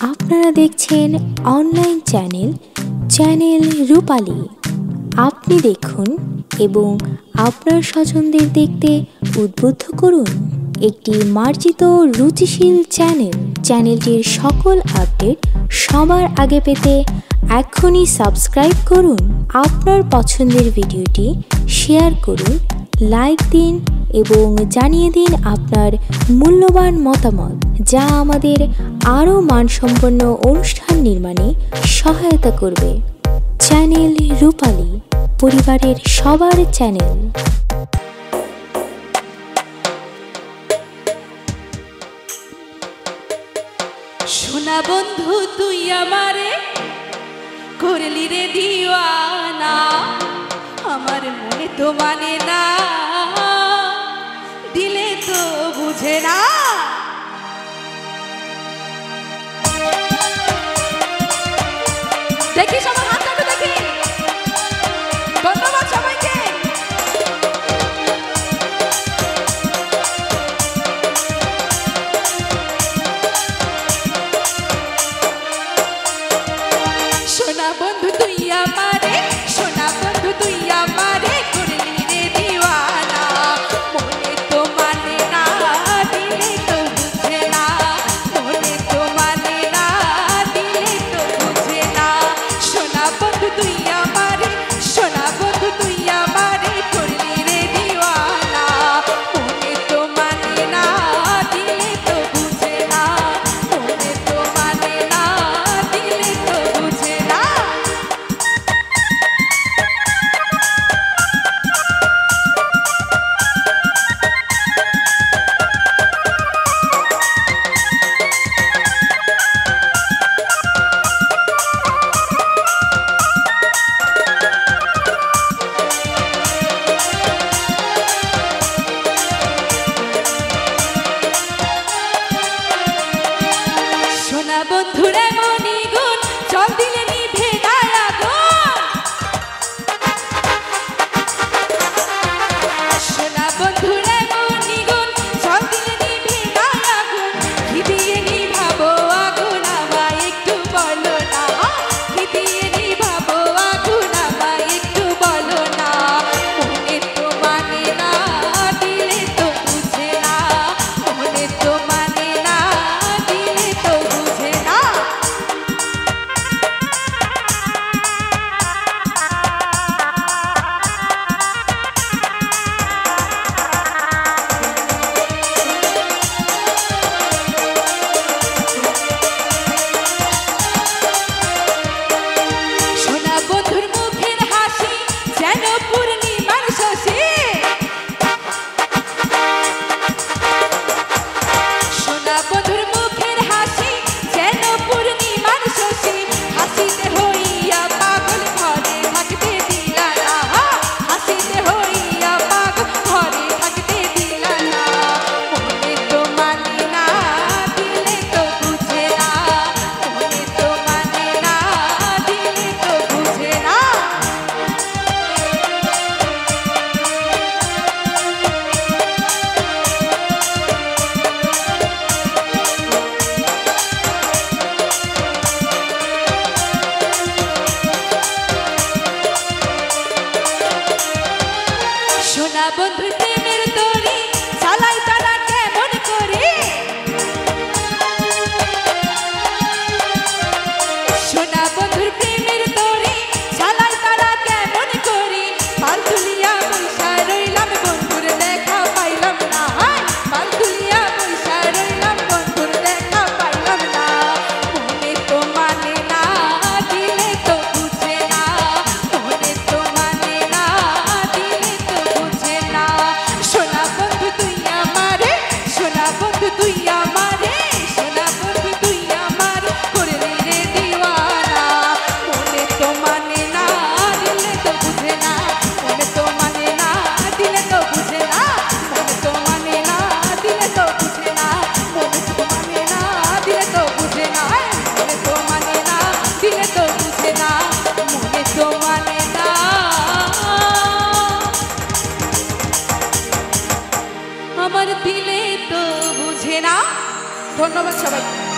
আপনারা দেখছেন online channel channel রূপালী। আপনি দেখুন এবং আপনার স্বজনদের দেখতে উদ্বুদ্ধ করুন একটি মার্জিত রুচিশীল চ্যানেল। চ্যানেলটির সকল আপডেট সবার আগে পেতে এখনই সাবস্ক্রাইব করুন। আপনার পছন্দের ভিডিওটি শেয়ার করুন, লাইক দিন এবং জানিয়ে দিন আপনার মূল্যবান মতামত। যা আমাদের আরও মানসম্পন্ন অনুষ্ঠান নির্মাণে সহায়তা করবে। চ্যানেল রূপালী, পরিবারের সবার চ্যানেল। সোনা বন্ধু, তুই আমারে করলি রে দিওয়ানা। আমার মনে তো মানে না। দিলে তো বুঝে না দেখি সবাই Tudo ia amar Don't know what's